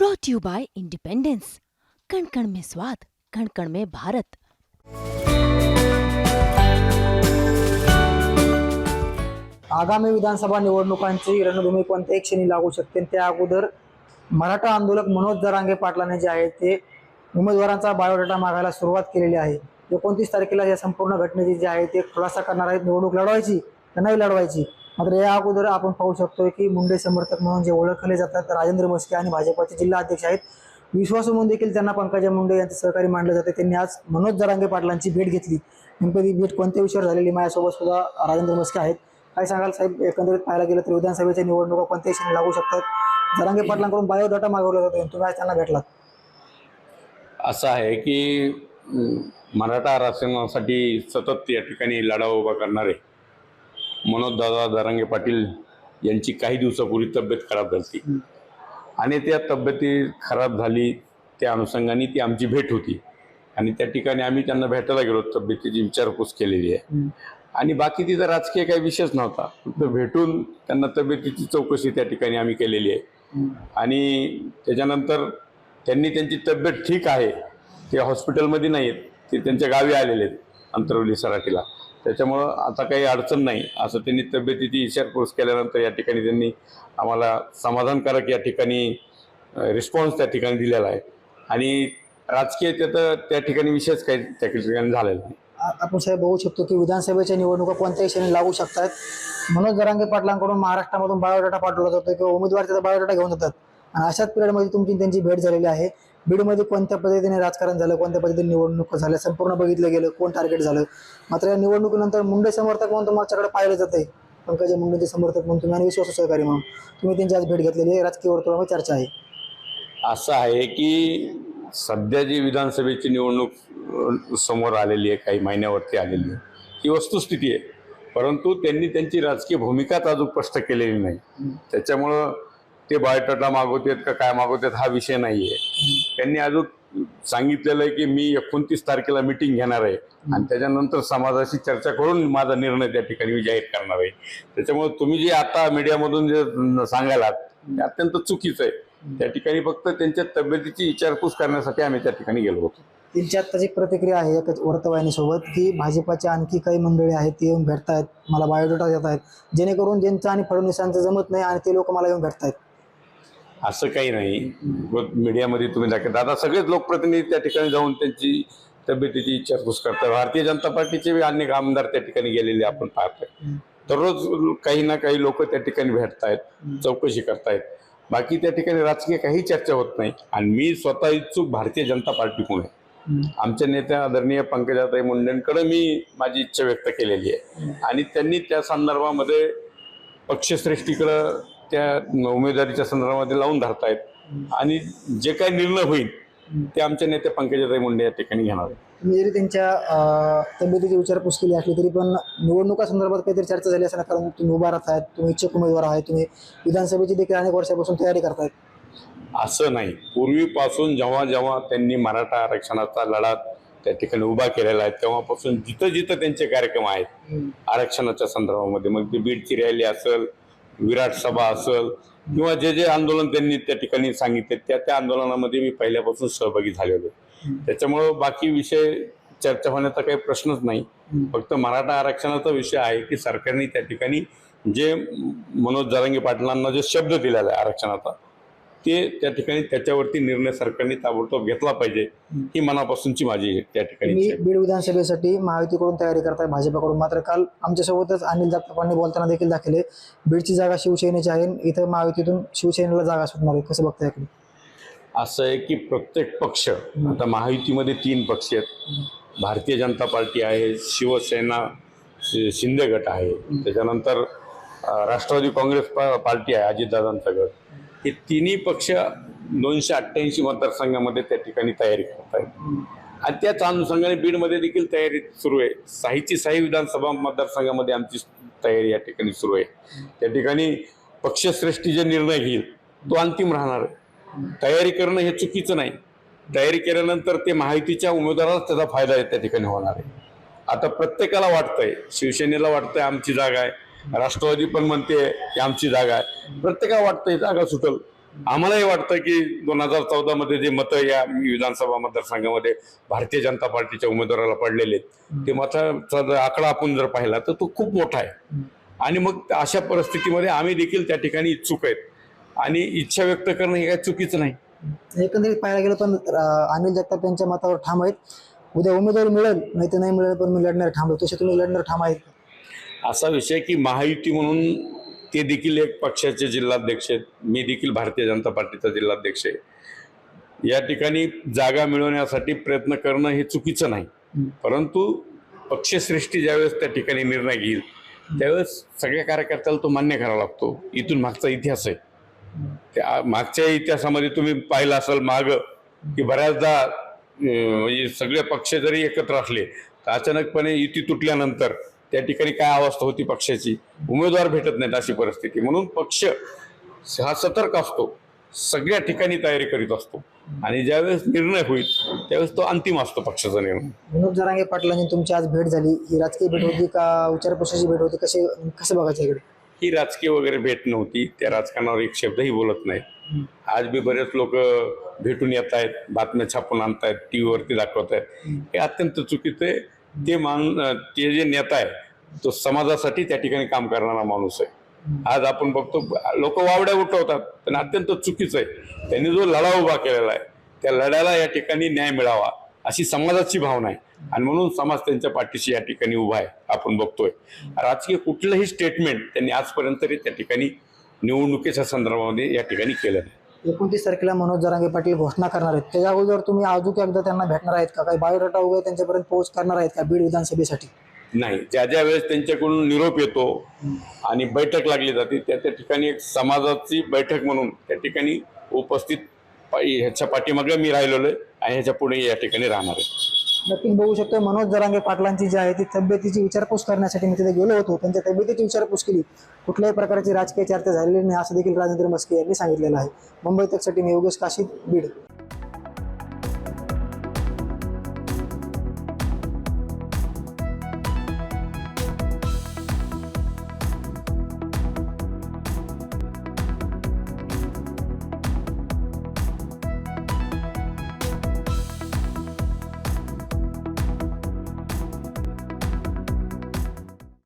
Brought you by independence कण कण में स्वाद कण कण में भारत आगामी विधानसभा निवडणुकांची रणभूमी एक क्षणी लागू शकते. त्या अगोदर मराठा आंदोलक मनोज जरांगे पाटलाने जे आहे ते उमेदवारांचा बायोडाटा मागायला सुरुवात केलेली आहे. एकोणतीस तारखेला या संपूर्ण घटनेची जी आहे ते खुलासा करणार आहेत. निवडणूक लढवायची का नाही लढवायची? मात्र या अगोदर आपण पाहू शकतोय की मुंडे समर्थक म्हणून जे ओळखले जातात राजेंद्र मस्के आणि भाजपाचे जिल्हा अध्यक्ष आहेत. विश्वासू म्हणून देखील त्यांना पंकजा मुंडे यांचे सहकारी मानले जाते. त्यांनी आज मनोज जरांगे पाटलांची भेट घेतली. नेमकं ती भेट कोणत्या विषयावर झालेली माझ्यासोबत सुद्धा राजेंद्र मस्के आहेत. काय सांगाल साहेब? एकंदरीत पाहायला गेलं तर विधानसभेच्या निवडणुका कोणत्याही क्षणी लागू शकतात? जरांगे पाटलांकडून बायोडाटा मागवला जातो तुम्ही आज त्यांना भेटलात. असं आहे की मराठा आरक्षणासाठी सतत या ठिकाणी लढा उभा करणारे मनोजदादा दरांगे पाटील यांची काही दिवसापूर्वी तब्येत खराब झाली. आणि त्या तब्येती खराब झाली त्या अनुषंगाने ती आमची भेट होती. आणि त्या ठिकाणी आम्ही त्यांना भेटायला गेलो तब्येतीची विचारपूस केलेली आहे. आणि बाकी तिचा राजकीय काही विषयच नव्हता. फक्त भेटून त्यांना तब्येतीची चौकशी त्या ठिकाणी आम्ही केलेली आहे. आणि त्याच्यानंतर त्यांनी त्यांची तब्येत ठीक आहे. ते हॉस्पिटलमध्ये नाही आहेत ते त्यांच्या गावी आलेले आहेत अंतरवली सराठीला त्याच्यामुळं आता काही अडचण नाही. असं त्यांनी तब्येतीची विचारपूस केल्यानंतर या ठिकाणी त्यांनी आम्हाला समाधानकारक या ठिकाणी रिस्पॉन्स त्या ठिकाणी दिलेला आहे. आणि राजकीय तर त्या ठिकाणी विषयच काही त्या ठिकाणी झालेला नाही. आपण साहेब बघू शकतो की विधानसभेच्या निवडणुका कोणत्याही क्षणी लागू शकतात. मनोज जरांगे पाटलांकडून महाराष्ट्रामधून बायोडाटा पाठवला जातो किंवा उमेदवार त्याचा बायोडाटा घेऊन जातात. आणि अशाच पिरियडमध्ये तुमची त्यांची भेट झालेली आहे. बीडमध्ये कोणत्या पद्धतीने राजकारण झालं कोणत्या पद्धतीने निवडणूक झाल्या संपूर्ण बघितलं गेलं कोण टार्गेट झालं? मात्र या निवडणुकीनंतर मुंडे समर्थक म्हणून तुमच्याकडे पाहिलं जात आहे पंकजा मुंडेचे समर्थक म्हणून तुम्ही आणि विश्वास सहकारी म्हणून. तुम्ही त्यांची आज भेट घेतलेली आहे. राजकीय वर्तुळामध्ये चर्चा आहे. असं आहे की सध्या जी विधानसभेची निवडणूक समोर आलेली आहे काही महिन्यावरती आलेली आहे ही वस्तुस्थिती आहे. परंतु त्यांनी त्यांची राजकीय भूमिकाच अजून स्पष्ट केलेली नाही. त्याच्यामुळं ते बायोटाटा मागवतात का काय मागवतात हा विषय नाही आहे त्यांनी अजून सांगितलेलं आहे की मी एकोणतीस तारखेला मिटिंग घेणार आहे. आणि त्याच्यानंतर समाजाशी चर्चा करून माझा निर्णय त्या ठिकाणी मी जाहीर करणार आहे. त्याच्यामुळे तुम्ही जे आता मीडियामधून जे सांगायलात ते अत्यंत चुकीचं आहे. त्या ठिकाणी फक्त त्यांच्या तब्येतीची विचारपूस करण्यासाठी आम्ही त्या ठिकाणी गेलो होतो. त्यांची आत्ताची प्रतिक्रिया आहे एकच वर्तवाहिनीसोबत की भाजपाच्या आणखी काही मंडळी आहेत ते येऊन भेटतायत मला बायोडेटा देत आहेत जेणेकरून ज्यांचं आणि फडणवीसांचं जमत नाही आणि ते लोक मला येऊन भेटतायत. असं काही नाही. मीडियामध्ये तुम्ही दाखवत दादा सगळेच लोकप्रतिनिधी त्या ठिकाणी जाऊन त्यांची तब्येतीची विचारपूस करतात. भारतीय जनता पार्टीचे अनेक आमदार त्या ठिकाणी गेलेले आपण पाहतोय. दररोज काही ना काही लोक त्या ठिकाणी भेटतायत चौकशी करतायत. बाकी त्या ठिकाणी राजकीय काही चर्चा होत नाही. आणि मी स्वतः इच्छुक भारतीय जनता पार्टीकडून आहे. आमच्या नेत्या आदरणीय पंकजाताई मुंडेंकडे मी माझी इच्छा व्यक्त केलेली आहे. आणि त्यांनी त्या संदर्भामध्ये पक्षश्रेष्ठीकडं त्या उमेदवारीच्या संदर्भामध्ये लावून धरतायत. आणि जे काही निर्णय होईल ते आमच्या नेत्या पंकजाताई मुंडे या ठिकाणी घेणार आहेत. तुम्ही जरी त्यांच्या तब्येतीची विचारपूस केली असली तरी पण निवडणुका संदर्भात काहीतरी चर्चा झाली असणार कारण तुम्ही उभा राहत आहेत तुम्ही इच्छुक उमेदवार आहे तुम्ही विधानसभेची देखील अनेक वर्षापासून तयारी करतायत. असं नाही. पूर्वीपासून जेव्हा जेव्हा त्यांनी मराठा आरक्षणाचा लढा त्या ठिकाणी उभा केलेला आहे तेव्हापासून जिथं जिथं त्यांचे कार्यक्रम आहेत आरक्षणाच्या संदर्भामध्ये. मग ते बीडची रॅली असेल विराट सभा असेल किंवा जे जे आंदोलन त्यांनी त्या ठिकाणी सांगितले त्या त्या आंदोलनामध्ये मी पहिल्यापासून सहभागी झालेलो त्याच्यामुळं बाकी विषय चर्चा होण्याचा काही प्रश्नच नाही. फक्त मराठा आरक्षणाचा विषय आहे की सरकारने त्या ठिकाणी जे मनोज जरांगे पाटलांना जे शब्द दिलेला आहे आरक्षणाचा ते त्या ठिकाणी त्याच्यावरती निर्णय सरकारने ताबडतोब घेतला पाहिजे ही मनापासूनची माझी त्या ठिकाणी. बीड विधानसभेसाठी महायुतीकडून तयारी करताय भाजपाकडून. मात्र काल आमच्यासोबतच अनिल जगतापांनी बोलताना देखील दाखवले बीडची जागा शिवसेनेची आहे इथं महायुतीतून शिवसेनेला जागा सुटणार आहे. कसं बघताय असं आहे की प्रत्येक पक्ष आता महायुतीमध्ये तीन पक्ष आहेत. भारतीय जनता पार्टी आहे शिवसेना शिंदे गट आहे. त्याच्यानंतर राष्ट्रवादी काँग्रेस पार्टी आहे अजितदादांचा गट. हे तिन्ही पक्ष दोनशे अठ्ठ्याऐंशी मतदारसंघामध्ये त्या ठिकाणी तयारी करत आहेत. आणि त्याच अनुषंगाने बीडमध्ये देखील तयारी सुरू आहे. साहीची साही विधानसभा मतदारसंघामध्ये आमची तयारी या ठिकाणी सुरू आहे. त्या ठिकाणी पक्षश्रेष्ठी जे निर्णय घेईल तो अंतिम राहणार आहे. तयारी करणं हे चुकीचं नाही. तयारी केल्यानंतर ते माहितीच्या उमेदवारालाच त्याचा फायदा आहे त्या ठिकाणी होणार आहे. आता प्रत्येकाला वाटतंय शिवसेनेला वाटतंय आमची जागा आहे. राष्ट्रवादी पण म्हणते की आमची जागा आहे. प्रत्येकाला ही जागा सुटल. आम्हालाही वाटतं की दोन हजार चौदामध्ये जे मतं या विधानसभा मतदारसंघामध्ये भारतीय जनता पार्टीच्या उमेदवाराला पडलेले आहेत, ते मताचा जर आकडा आपण जर पाहिला तर तो खूप मोठा आहे. आणि मग अशा परिस्थितीमध्ये आम्ही देखील त्या ठिकाणी इच्छुक आहेत. आणि इच्छा व्यक्त करणं हे काही चुकीचं नाही. एकंदरीत पाहायला गेलं पण अनिल जगताप यांच्या मतावर ठाम आहेत. उद्या उमेदवारी मिळेल नाही तर नाही मिळेल पण मी लढणार ठाम आहे. तसे तुम्ही लढणार ठाम आहेत असा विषय की महायुती म्हणून ते देखील एक पक्षाचे जिल्हाध्यक्ष आहेत. मी देखील भारतीय जनता पार्टीचा जिल्हाध्यक्ष आहे. या ठिकाणी जागा मिळवण्यासाठी प्रयत्न करणं हे चुकीचं नाही. परंतु पक्षश्रेष्ठी ज्यावेळेस त्या ठिकाणी निर्णय घेईल त्यावेळेस सगळ्या कार्यकर्त्याला तो मान्य करावा लागतो. इथून मागचा इतिहास आहे. त्या मागच्या इतिहासामध्ये तुम्ही पाहिलं असाल माग की बऱ्याचदा म्हणजे सगळे पक्ष जरी एकत्र असले तर अचानकपणे युती तुटल्यानंतर त्या ठिकाणी काय अवस्था होती पक्षाची? उमेदवार भेटत नाहीत अशी परिस्थिती. म्हणून पक्ष हा सतर्क असतो. सगळ्या ठिकाणी तयारी करीत असतो. आणि ज्यावेळेस निर्णय होईल त्यावेळेस तो अंतिम असतो पक्षाचा निर्णय. विनोद जरांगे पाटलांनी तुमची आज भेट झाली. ही राजकीय भेट होती का विचारपुसाची भेट होती? कसे कसं बघायचं इकडे? ही राजकीय वगैरे भेट नव्हती. त्या राजकारणावर एक शब्दही बोलत नाही आज बी बरेच लोक भेटून येत आहेत बातम्या छापून आणतायत टी व्हीवरती दाखवत आहेत हे अत्यंत चुकीचं आहे. ते मान ते जे नेता आहे तो समाजासाठी त्या ठिकाणी काम करणारा माणूस आहे. आज आपण बघतो लोक वावड्या उठवतात पण अत्यंत चुकीचं आहे. त्यांनी जो लढा उभा केलेला आहे त्या लढ्याला या ठिकाणी न्याय मिळावा अशी समाजाची भावना आहे. आणि म्हणून समाज त्यांच्या पाठीशी या ठिकाणी उभा आहे आपण बघतोय. राजकीय कुठलंही स्टेटमेंट त्यांनी आजपर्यंत तरी त्या ठिकाणी निवडणुकीच्या संदर्भामध्ये या ठिकाणी केलं नाही. एकोणतीस तारखेला मनोज जरांगे पाटील घोषणा करणार आहेत. त्याच्या अगोदर तुम्ही अजून एकदा त्यांना भेटणार आहेत का? काही बायोडाटा वगैरे त्यांच्यापर्यंत पोहोच करणार आहेत का बीड विधानसभेसाठी? नाही ज्या ज्या वेळेस त्यांच्याकडून निरोप येतो आणि बैठक लागली जाते त्या त्या ठिकाणी एक समाजाची बैठक म्हणून त्या ठिकाणी उपस्थित ह्याच्या पाठीमागे मी राहिलेलो आहे आणि ह्याच्या पुढे या ठिकाणी राहणार आहे. नक्कीच बघू शकतो मनोज जरांगे पाटलांची जी आहे ती तब्येतीची विचारपूस करण्यासाठी मी तिथे गेलो होतो. त्यांच्या तब्येतीची विचारपूस केली. कुठल्याही प्रकारची राजकीय चर्चा झालेली नाही असं देखील राजेंद्र मस्के यांनी सांगितलेलं आहे. मुंबई तकसाठी मी योगेश काशीद बीड.